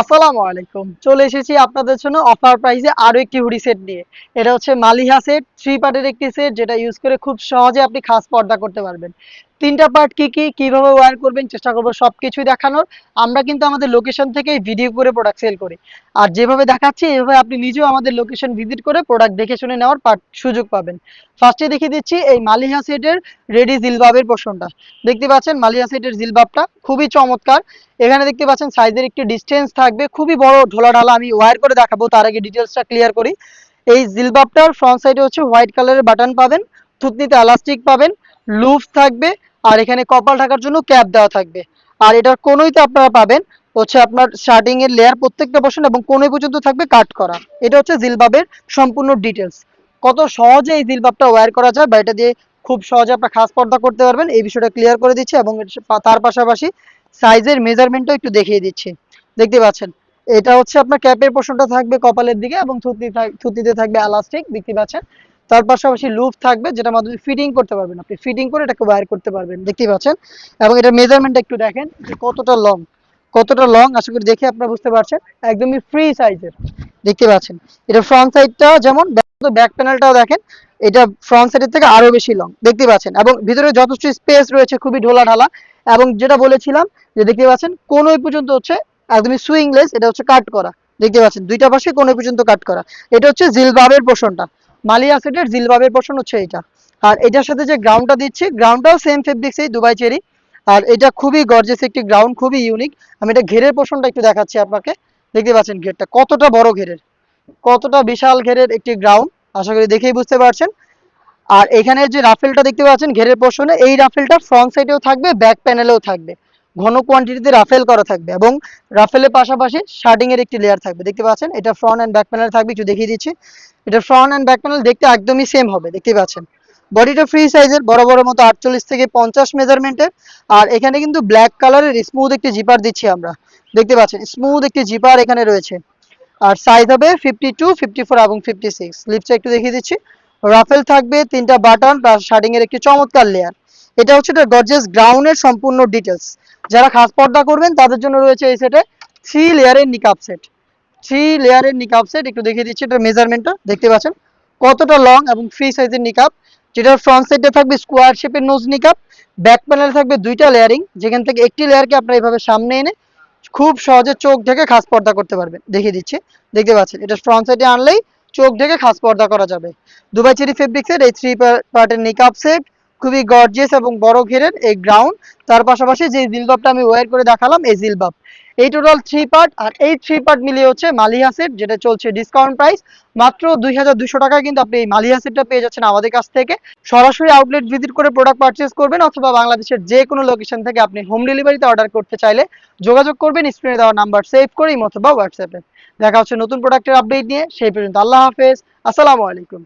আসসালামু আলাইকুম। চলে এসেছি আপনাদের জন্য অফার প্রাইসে আরও একটি হুডি সেট নিয়ে। এটা হচ্ছে মালিহা সেট থ্রি পার্টের একটি সেট যেটা ইউজ করে খুব সহজে আপনি খাস পর্দা করতে পারবেন। তিনটা পার্ট কি কি, কীভাবে ওয়্যার করবেন, চেষ্টা করব সবকিছু দেখানোর। আমরা কিন্তু আমাদের লোকেশন থেকে ভিডিও করে প্রোডাক্ট সেল করি। আর যেভাবে দেখাচ্ছি, এভাবে আপনি নিজেও আমাদের লোকেশন ভিজিট করে প্রোডাক্ট দেখে শুনে নেওয়ার পার্ট সুযোগ পাবেন। ফার্স্টে দেখিয়ে দিচ্ছি এই মালিহা সেটের রেডি জিলবাবের পোর্শনটা দেখতে পাচ্ছেন মালিহা সেটের জিলবাবটা খুবই চমৎকার। এখানে দেখতে পাচ্ছেন সাইজের একটি ডিস্টেন্স থাকবে, খুবই বড় ঢোলা ঢালা, আমি ওয়্যার করে দেখাবো, তার আগে ডিটেলসটা ক্লিয়ার করি। এই জিলবাবটার ফ্রন্ট সাইডে হচ্ছে হোয়াইট কালারের বাটন পাবেন, থুতনিতে এলাস্টিক পাবেন লুফ থাকবে আর এখানে কপাল ঢাকার জন্য ক্যাপ দেওয়া থাকবে। আর এটার কোনোইতে আপনারা পাবেন, হচ্ছে আপনার স্টার্টিং এর লেয়ার প্রত্যেকটা পোর্শন এবং কোনোই পর্যন্ত থাকবে কাট করা। এটা হচ্ছে জিলবাবের সম্পূর্ণ ডিটেলস কত সহজে এই জিলবাবটা ওয়্যার করা যায় বা এটা দিয়ে খুব সহজে আপনার খাস পর্দা করতে পারবেন, এই বিষয়টা ক্লিয়ার করে দিচ্ছি এবং তার পাশাপাশি সাইজের মেজারমেন্টও একটু দেখিয়ে দিচ্ছি। দেখতে পাচ্ছেন? এটা হচ্ছে আপনার ক্যাপের পোর্শনটা থাকবে কপালের দিকে এবং থুতনি থাকবে এলাস্টিক দেখতে পাচ্ছেন? তার পাশাপাশি লুপ থাকবে যেটা মাধ্যমে ফিটিং করতে পারবেন। আপনি ফিটিং করে এটাকে ওয়্যার করতে পারবেন। দেখতে পাচ্ছেন? এবং এটা মেজারমেন্টটা একটু দেখেন কতটা লং কতটা লং আশা করি দেখে আপনারা বুঝতে পারছেন। একদমই ফ্রি সাইজের দেখতে পাচ্ছেন? এটা ফ্রন্ট সাইডটা যেমন ব্যাক প্যানেলটাও দেখেন, এটা ফ্রন্ট সাইডের থেকে আরও বেশি লং দেখতে পাচ্ছেন? এবং ভিতরে যথেষ্ট স্পেস রয়েছে, খুবই ঢোলা ঢালা এবং যেটা বলেছিলাম যে দেখতে পাচ্ছেন, কোন পর্যন্ত হচ্ছে একদমই সুইংলেস এটা হচ্ছে কাট করা। দেখতে পাচ্ছেন? দুইটা পাশে কোন পর্যন্ত কাট করা। এটা হচ্ছে জিলবাবের পোর্শনটা মালিয়া সেটের জিলবাবের পোর্শন হচ্ছে এটা আর এটার সাথে যে গ্রাউন্ডটা দিচ্ছি গ্রাউন্ডটাও সেম ফেব্রিক্সেই দুবাই চেরি। আর এটা খুবই গর্জেস একটি গ্রাউন্ড খুবই ইউনিক আমি এটা ঘেরের পোর্শনটা একটু দেখাচ্ছি আপনাকে। দেখতে পাচ্ছেন ঘেরটা। কতটা বড় ঘেরের? কতটা বিশাল ঘেরের একটি গ্রাউন্ড আশা করি দেখেই বুঝতে পারছেন। আর এখানে যে রাফেলটা দেখতে পাচ্ছেন, ঘেরের পোর্শনে, এই রাফেলটা ফ্রন্ট সাইডেও থাকবে ব্যাক প্যানেলেও থাকবে। ঘন কোয়ান্টিটিতে রাফেল করা থাকবে এবং রাফেলের পাশাপাশি শার্টিং এর একটি লেয়ার থাকবে। দেখতে পাচ্ছেন? এটা ফ্রন্ট অ্যান্ড ব্যাক প্যানেল থাকবে, একটু দেখিয়ে দিচ্ছি। এটা ফ্রন্ট অ্যান্ড ব্যাক প্যানেল দেখতে একদমই সেম হবে, দেখতে পাচ্ছেন? বডিটা ফ্রি সাইজের বড় বড় মতো আটচল্লিশ থেকে পঞ্চাশ মেজারমেন্টের আর এখানে কিন্তু ব্ল্যাক কালারের স্মুথ একটি জিপার দিচ্ছি আমরা। দেখতে পাচ্ছেন? স্মুথ একটি জিপার এখানে রয়েছে। আর সাইজ হবে ফিফটি টু ফিফটি ফোর এবং ফিফটি সিক্স লিপসটা একটু দেখিয়ে দিচ্ছি। রাফেল থাকবে তিনটা বাটন প্লাস শার্টিং এর একটি চমৎকার লেয়ার এটা হচ্ছে এটা গর্জেস গ্রাউন্ডের সম্পূর্ণ ডিটেলস যারা খাস পর্দা করবেন, তাদের জন্য রয়েছে এই সেটে থ্রি লেয়ারের নিকাপ সেট থ্রি লেয়ারের নিকাপ সেট একটু দেখিয়ে দিচ্ছি এটা মেজারমেন্টটা দেখতে পাচ্ছেন? কতটা লং এবং ফ্রি সাইজের নিকাপ যেটার ফ্রন্ট সাইডে থাকবে স্কোয়ার শেপের নোজ নিকাপ ব্যাক প্যানেল থাকবে দুইটা লেয়ারিং যেখান থেকে একটি লেয়ারকে আপনারা এইভাবে সামনে এনে খুব সহজে চোখ ঢেকে খাস পর্দা করতে পারবেন। দেখিয়ে দিচ্ছি। দেখতে পাচ্ছেন, এটা ফ্রন্ট সাইডে আনলেই চোখ ঢেকে খাস পর্দা করা যাবে। দুবাই চেরি ফেব্রিক্সের এই থ্রি পার্টের নিকাপ সেট খুবই গর্জিয়াস এবং বড় ঘেরের এই গ্রাউন্ড তার পাশাপাশি যে জিলবাবটা আমি ওয়্যার করে দেখালাম, এই জিলবাব। এই টোটাল থ্রি পার্ট আর এই থ্রি পার্ট মিলিয়ে হচ্ছে মালিহা সেট যেটা চলছে ডিসকাউন্ট প্রাইস মাত্র দুই হাজার দুশো টাকায় কিন্তু আপনি এই মালিহা সেটটা পেয়ে যাচ্ছেন আমাদের কাছ থেকে। সরাসরি আউটলেট ভিজিট করে প্রোডাক্ট পারচেস করবেন, অথবা বাংলাদেশের যে কোনো লোকেশন থেকে আপনি হোম ডেলিভারিতে অর্ডার করতে চাইলে যোগাযোগ করবেন স্ক্রিনে দেওয়া নাম্বার সেভ করে অথবা হোয়াটসঅ্যাপে দেখা হচ্ছে নতুন প্রোডাক্টের আপডেট নিয়ে, সেই পর্যন্ত আল্লাহ হাফেজ। আসসালামু আলাইকুম।